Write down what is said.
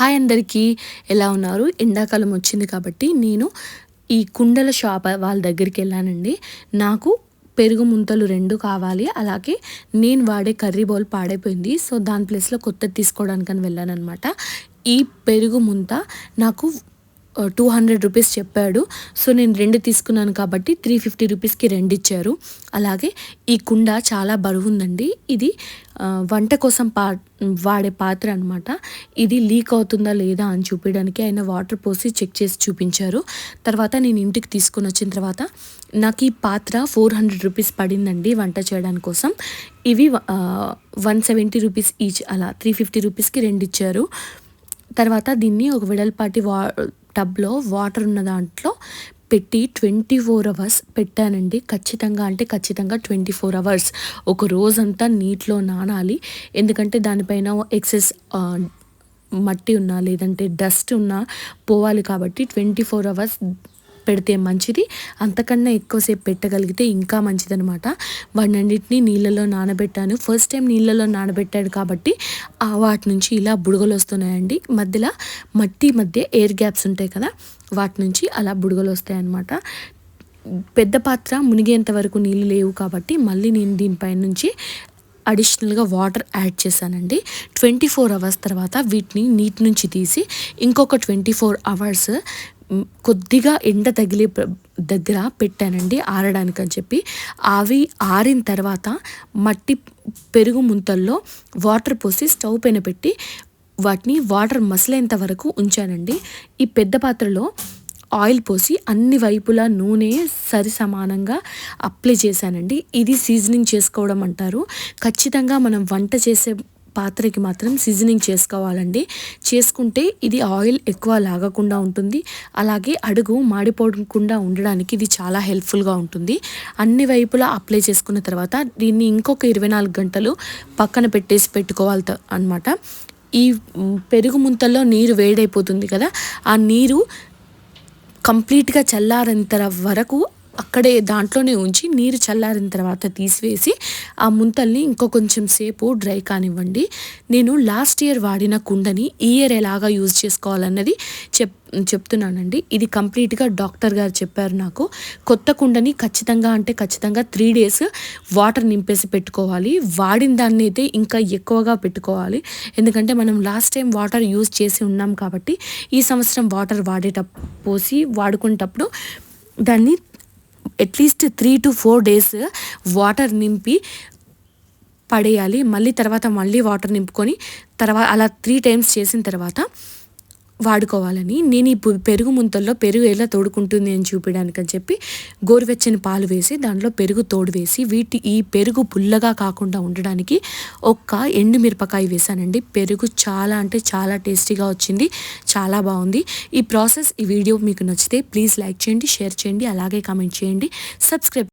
Hi అందరికీ ఎలా ఉన్నారు? ఎండాకాలం వచ్చింది కాబట్టి నేను ఈ కుండల షాప్ వాళ్ళ దగ్గరికి వెళ్ళానండి. నాకు పెరుగు ముంతలు రెండు కావాలి. అలాగే నేను వాడే కర్రీ బౌల్ పాడైపోయింది. సో దాని ప్లేస్లో కొత్తది తీసుకోవడానికని వెళ్ళాను అనమాట ఈ పెరుగు ముంత నాకు టూ హండ్రెడ్ రూపీస్ చెప్పాడు. సో నేను రెండు తీసుకున్నాను కాబట్టి త్రీ ఫిఫ్టీ రూపీస్కి రెండు ఇచ్చారు. అలాగే ఈ కుండ చాలా బరువు ఉందండి ఇది వంట కోసం పా వాడే పాత్ర అనమాట ఇది లీక్ అవుతుందా లేదా అని చూపించడానికి ఆయన వాటర్ పోసి చెక్ చేసి చూపించారు. తర్వాత నేను ఇంటికి తీసుకుని వచ్చిన తర్వాత నాకు ఈ పాత్ర ఫోర్ హండ్రెడ్ రూపీస్ పడిందండి వంట చేయడానికి కోసం. ఇవి వన్ సెవెంటీ రూపీస్ ఈచ్ అలా త్రీ ఫిఫ్టీ రూపీస్కి రెండు ఇచ్చారు. తర్వాత దీన్ని ఒక వెడల్పాటి వా టబ్లో వాటర్ ఉన్న దాంట్లో పెట్టి ట్వంటీ ఫోర్ అవర్స్ పెట్టానండి. ఖచ్చితంగా అంటే ఖచ్చితంగా ట్వంటీ ఫోర్ అవర్స్ ఒక రోజంతా నీటిలో నానాలి. ఎందుకంటే దానిపైన ఎక్సెస్ మట్టి ఉన్నా లేదంటే డస్ట్ ఉన్నా పోవాలి కాబట్టి ట్వంటీ ఫోర్ అవర్స్ పెడితే మంచిది. అంతకన్నా ఎక్కువసేపు పెట్టగలిగితే ఇంకా మంచిదనమాట వాటినన్నింటినీ నీళ్ళలో నానబెట్టాను. ఫస్ట్ టైం నీళ్ళలో నానబెట్టాడు కాబట్టి ఆ వాటి నుంచి ఇలా బుడగలు వస్తున్నాయండి. మధ్యలో మట్టి మధ్య ఎయిర్ గ్యాప్స్ ఉంటాయి కదా వాటి నుంచి అలా బుడగలు వస్తాయన్నమాట. పెద్ద పాత్ర మునిగేంత వరకు నీళ్ళు లేవు కాబట్టి మళ్ళీ నేను దీనిపై నుంచి అడిషనల్గా వాటర్ యాడ్ చేశానండి. ట్వంటీ ఫోర్ అవర్స్ తర్వాత వీటిని నీటి నుంచి తీసి ఇంకొక ట్వంటీ ఫోర్ అవర్స్ కొద్దిగా ఎండ తగిలే దగ్గర పెట్టానండి ఆరడానికి అని చెప్పి. అవి ఆరిన తర్వాత మట్టి పెరుగు ముంతల్లో వాటర్ పోసి స్టవ్ పైన పెట్టి వాటిని వాటర్ మసలేంత వరకు ఉంచానండి. ఈ పెద్ద పాత్రలో ఆయిల్ పోసి అన్ని వైపులా నూనె సరి సమానంగా అప్లై చేశానండి. ఇది సీజనింగ్ చేసుకోవడం అంటారు. ఖచ్చితంగా మనం వంట చేసే పాత్రకి మాత్రం సీజనింగ్ చేసుకోవాలండి. చేసుకుంటే ఇది ఆయిల్ ఎక్కువ లాగకుండా ఉంటుంది. అలాగే అడుగు మాడిపోకుండా ఉండడానికి ఇది చాలా హెల్ప్ఫుల్గా ఉంటుంది. అన్ని వైపులా అప్లై చేసుకున్న తర్వాత దీన్ని ఇంకొక ఇరవై నాలుగు గంటలు పక్కన పెట్టేసి పెట్టుకోవాలి అనమాట ఈ పెరుగు ముంతల్లో నీరు వేడైపోతుంది కదా ఆ నీరు కంప్లీట్గా చల్లారంత వరకు అక్కడే దాంట్లోనే ఉంచి నీరు చల్లారిన తర్వాత తీసివేసి ఆ ముంతల్ని ఇంకో కొంచెం సేపు డ్రై కానివ్వండి. నేను లాస్ట్ ఇయర్ వాడిన కుండని ఈ ఇయర్ ఎలాగా యూజ్ చేసుకోవాలన్నది చెప్ చెప్తున్నానండి. ఇది కంప్లీట్గా డాక్టర్ గారు చెప్పారు నాకు. కొత్త కుండని ఖచ్చితంగా అంటే ఖచ్చితంగా త్రీ డేస్ వాటర్ నింపేసి పెట్టుకోవాలి. వాడిన దాన్ని అయితే ఇంకా ఎక్కువగా పెట్టుకోవాలి. ఎందుకంటే మనం లాస్ట్ టైం వాటర్ యూజ్ చేసి ఉన్నాం కాబట్టి ఈ సంవత్సరం వాటర్ వాడేటప్పుడు పోసి వాడుకునేటప్పుడు దాన్ని at least three to four days water నింపి పడేయాలి. మళ్ళీ తర్వాత మళ్ళీ వాటర్ నింపుకొని తర్వాత అలా త్రీ టైమ్స్ చేసిన తర్వాత వాడుకోవాలని నేను ఈ పెరుగు ముంతల్లో పెరుగు ఎలా తోడుకుంటుంది అని చూపించడానికి అని చెప్పి గోరువెచ్చని పాలు వేసి దాంట్లో పెరుగు తోడు వేసి వీటి ఈ పెరుగు పుల్లగా కాకుండా ఉండడానికి ఒక్క ఎండు మిరపకాయ వేసానండి. పెరుగు చాలా అంటే చాలా టేస్టీగా వచ్చింది చాలా బాగుంది. ఈ ప్రాసెస్ ఈ వీడియో మీకు నచ్చితే ప్లీజ్ లైక్ చేయండి షేర్ చేయండి అలాగే కామెంట్ చేయండి. సబ్స్క్రైబ్